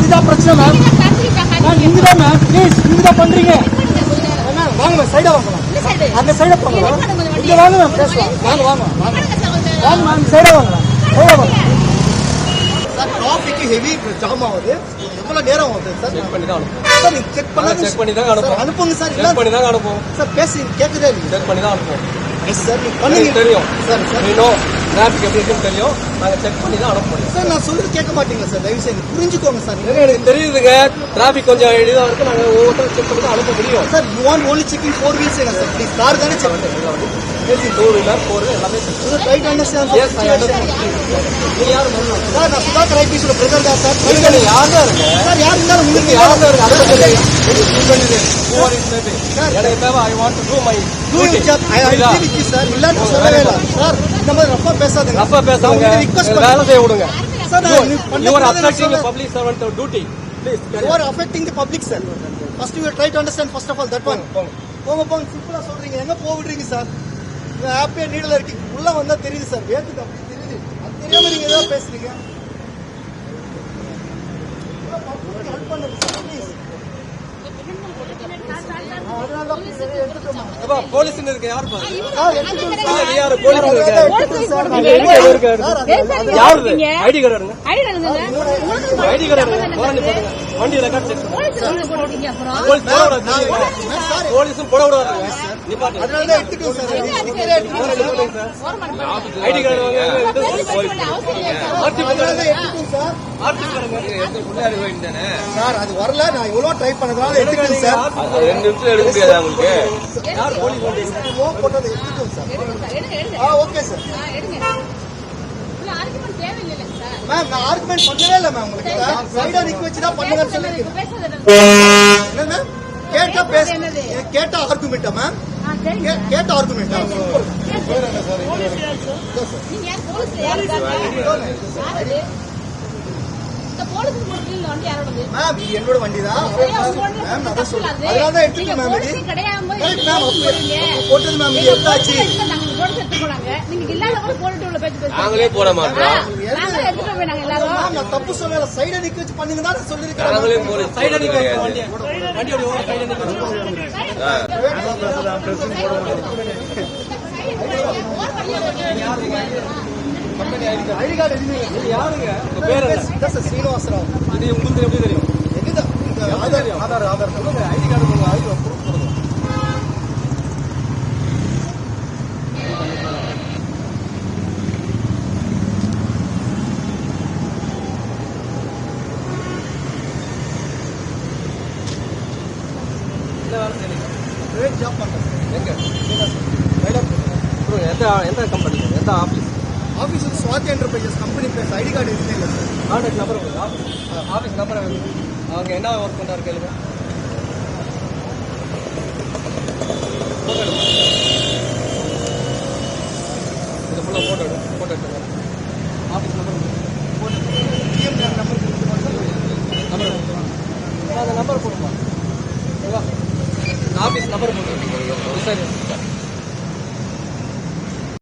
அதுதான் பிரச்சனை ma'am ma'am நீங்க தான் மேம் ப்ளீஸ் நீங்க தான் பண்றீங்க. மேம் வாங்க மேம் சைடா வாங்க மேம் அந்த சைடா போங்க மேம் இங்க வாங்க மேம் பேசலாம். வாங்க வாங்க. வாங்க வாங்க மேம் சைடா வாங்க. சைடா வாங்க. சார் டிராஃபிக் ஹெவி ஜாம் ஆகுது. எவ்வளவு நேரம் ஆகுது சார் செக் பண்ணி தான் அனுப்புவோம். சார் நீங்க செக் பண்ணாங்க செக் பண்ணி தான் அனுப்புவோம். அனுப்புங்க சார் செக் பண்ணி தான் அனுப்புவோம். சார் பேசி கேக்குதே இல்லையா? செக் பண்ணி தான் அனுப்புவோம். எஸ் சார் நீங்க எனக்கு பண்ணுங்க. தெரியும். சார் சார் நீ நோ டிராஃபிக் எப்படி இருக்குன்னு தெரியும். நாங்க செக் பண்ணி தான் அனுப்ப முடியும். சார் நான் சொல்றது கேட்க மாட்டீங்களா சார்? தயவு செய்து புரிஞ்சுக்கோங்க சார். எனக்கு தெரியுதுங்க. டிராஃபிக் கொஞ்சம் இதுவா இருக்கு. நாங்க ஒவ்வொருத்தரும் செக் பண்ணி தான் அனுப்ப முடியும். Sir you want only checking four wheels sir? Please car தானே செக் பண்ணுங்க. ஏசி டூ வீலர் ஃபோர் எல்லாமே right understand Yes, I understand. நீங்க யாரு சார் நான் சுதாகர் ஐபிஎஸோட பிரதர் தான் சார். நீங்க யார் தான் இருங்க சார் யார் இருந்தாலும் உங்களுக்கு யார் தான் இருக்கு அதை பத்தி தெரியும். You tell me. Who are you maybe? எனக்கு தேவை I want to do my do job I I sir இல்லன்னு சொல்லவே இல்லை. சார் பேசாதீங்க. பேசாமங்க ரிக்வெஸ்ட் வேலை செய்ய விடுங்க. சார் யூ ஆர் கூடாதுன்னு affecting public servant duty please You are affecting the public, sir. First, you try to understand first of all that one. போங்க. போங்க. சிம்பிளா சொல்றீங்க. எங்க போக விடுறீங்க சார் ஹாப்பியா நீடல இருக்கு. உள்ள வந்தா தெரியுது சார் வேத்துக்கு அப்படி தெரியுது. அது தெரியாம நீங்க ஏதோ பேசுறீங்க. ஹெல்ப் பண்ணுங்க சார் ப்ளீஸ் அதனால தான் please வெளியே எடுத்துட்டோம் அப்பா போலீஸ் இருக்கு யார் போலீஸ் இருக்க ID card ID ID card இருங்க போராண்டி போடுங்க வண்டி ரெக்கார்ட் செக் பண்ணுங்க போலீஸ் போட விடாது போலீஸும் போட விடாது ஐடி கார்டு சார். அது வரல. நான் இவ்வளவு ட்ரை பண்ணதுனால எடுத்துட்டேன் சார். ரெண்டு நிமிஷம் எடுக்க முடியாதா உங்களுக்கு? போட்டதை எடுத்துட்டோம் சார். ஆ ஓகே சார். மேம் நான் ஆர்குமெண்ட் பண்ணவே இல்லை மேம் உங்களுக்கு. சைடா நிக்க வச்சு தான் பண்ணுங்கன்னு சொல்லிருக்கேன் என்ன மேம் கேட்டா பேச கேட்ட ஆர்குமெண்டா மேம் கேட்ட ஆர்குமெண்டா மேம் என்னோட வண்டி தான் மேம் அதான் சொல்றேன் அதனால தான் எடுத்துட்டேன் நாங்களே போட மாட்டோம். நான் தப்பு சொல்லல சைடா நிக்க வச்சு பண்ணுங்க தான் சொல்லிருக்கேன் நாங்களே போட சைடு அடிக்க வண்டி வண்டியோட ஓவர் சைடு அடிக்க ஐடி கார்டு எதுவுமே இல்லை. யாருங்க? உங்க பேர் சீனிவாசராவ். இது உங்களுக்கு எப்படி தெரியும்? ஆதார் ஆதார் ஆதார் சொல்லுங்க ஐடி கார்டு உங்க ஐடி ப்ரூஃப் கொடுங்க என்ன வேலை செய்றீங்க? கிரேட் ஜாப் பண்றேன் எங்க? மேடம் ப்ரோ எந்த எந்த கம்பெனி எந்த ஆஃபீஸ் ஆஃபீஸ் வந்து ஸ்வாதி என்டர்பிரைசஸ் கம்பெனி பேச ஐடி கார்டு எதுவுமே இல்லை சார் கான்டாக்ட் நம்பர் உங்களுக்கு ஆஃபீஸ் நம்பர் அவங்க என்ன ஒர்க் பண்ணுறாரு கேளுங்க. ஃபோட்டோ எடுங்க. இது ஃபுல்லாக ஃபோட்டோ எடு. ஃபோட்டோ எடுத்துங்க office number GM number number அந்த நம்பர் ஓகேவா ஆஃபீஸ் நம்பர் போட்டு சார்.